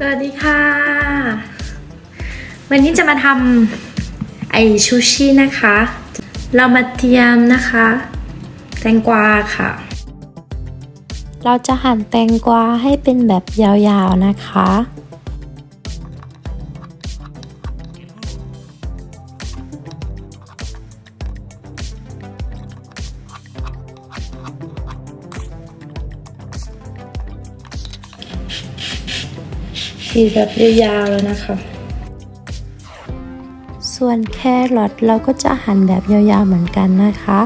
สวัสดีค่ะ วันนี้จะมาทำไอชูชินะคะ เรามาเตรียมนะคะ แตงกวาค่ะ เราจะหั่นแตงกวาให้เป็นแบบยาวๆนะคะีแบบยาวๆแล้วนะคะ ส่วนแครอทเราก็จะหั่นแบบยาวๆเหมือนกันนะคะ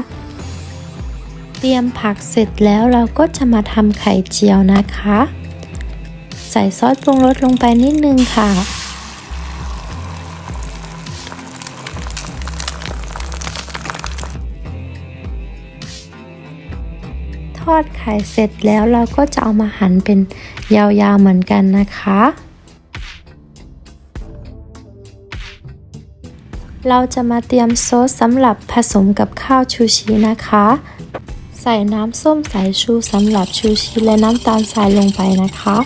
เตรียมผักเสร็จแล้วเราก็จะมาทำไข่เจียวนะคะ ใส่ซอสปรุงรสลงไปนิดนึงค่ะทอดไข่เสร็จแล้วเราก็จะเอามาหั่นเป็นยาวๆเหมือนกันนะคะ เราจะมาเตรียมซอสสำหรับผสมกับข้าวชูชีนะคะ ใส่น้ำส้มสายชูสำหรับชูชีและน้ำตาลทรายลงไปนะคะ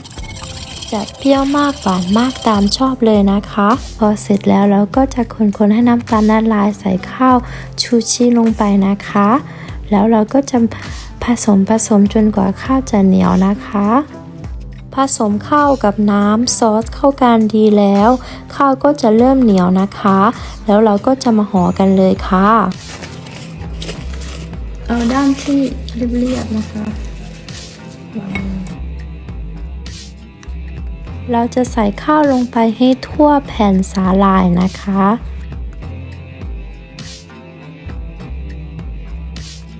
จะเปรี้ยวมากหวานมากตามชอบเลยนะคะ พอเสร็จแล้วเราก็จะคนๆให้น้ำตาลละลายใส่ข้าวชูชีลงไปนะคะ แล้วเราก็จะผสมผสมจนกว่าข้าวจะเหนียวนะคะ ผสมข้าวกับน้ำซอสเข้ากันดีแล้ว ข้าวก็จะเริ่มเหนียวนะคะ แล้วเราก็จะมาห่อกันเลยค่ะ เอาด้านที่เรียบๆนะคะเราจะใส่ข้าวลงไปให้ทั่วแผ่นสาลายนะคะ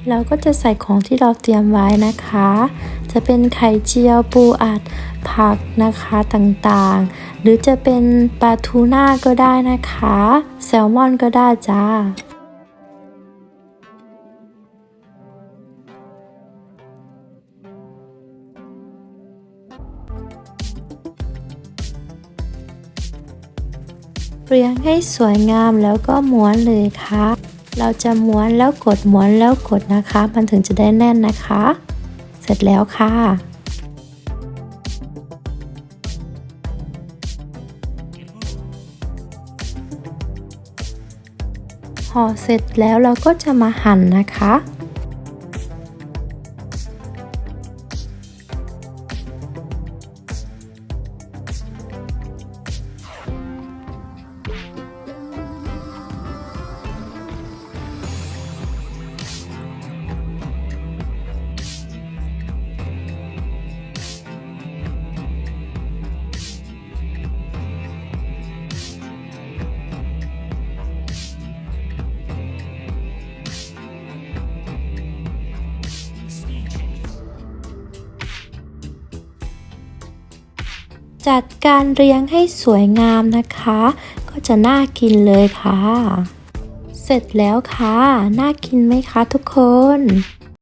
เราก็จะใส่ของที่เราเตรียมไว้นะคะ จะเป็นไข่เจียวปูอัดผักนะคะต่างๆ หรือจะเป็นปลาทูน่าก็ได้นะคะ แซลมอนก็ได้จ้าเรียงให้สวยงามแล้วก็ม้วนเลยค่ะ เราจะม้วนแล้วกดม้วนแล้วกดนะคะ มันถึงจะได้แน่นนะคะ เสร็จแล้วค่ะ ห่อเสร็จแล้วเราก็จะมาหั่นนะคะ จัดการเรียงให้สวยงามนะคะ ก็จะน่ากินเลยค่ะ เสร็จแล้วค่ะ น่ากินไหมคะทุกคน